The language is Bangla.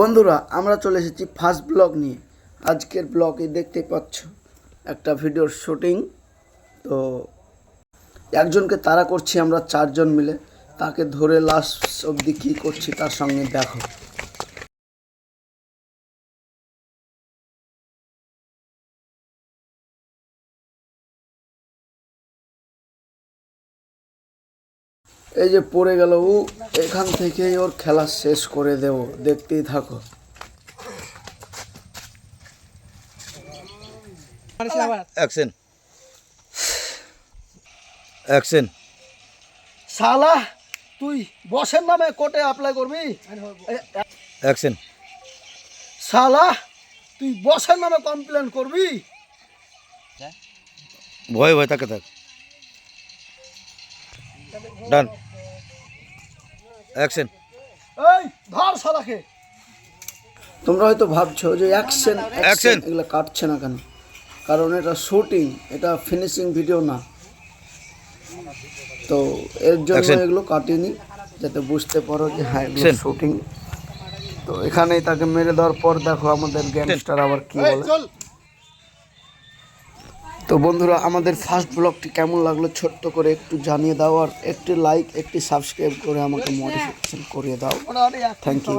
বন্ধুরা, আমরা চলে এসেছি ফার্স্ট ব্লগ নিয়ে। আজকের ব্লগে দেখতে পাচ্ছ, একটা ভিডিওর শুটিং তো, একজনকে তাড়া করছি আমরা চারজন মিলে। তাকে ধরে লাস্ট অবধি কী করছি তার সঙ্গে দেখো। এই যে পড়ে গেল ও এখান থেকেই ওর খেলা শেষ করে দেব দেখতেই থাকো। অ্যাকশন অ্যাকশন শালা তুই বসের নামে কোর্টে অ্যাপ্লাই করবি? অ্যাকশন শালা তুই বসের নামে কমপ্লেন করবি? ভয় ভয় তাকে থাক। ডান অ্যাকশন এই ধর শালাকে। তোমরা হয়তো ভাবছ যে অ্যাকশন Action! অ্যাকশন এগুলো কাটছে না কেন? কারণ এটা শুটিং এটা ফিনিশিং ভিডিও না। তো এর জন্য! এগুলো কাটিনি যাতে বুঝতে পারো যে হ্যাঁ এগুলো! শুটিং তো এখানেই তাকে মেরে দেওয়ার পর দেখো আমাদের গ্যাংস্টার আবার কি বলে। তো বন্ধুরা আমাদের ফার্স্ট ব্লগটি কেমন লাগল ছোট্ট করে একটু জানিয়ে দাও আর একটি লাইক একটি সাবস্ক্রাইব করে আমাকে মোটিভেশন করিয়ে দাও। Thank you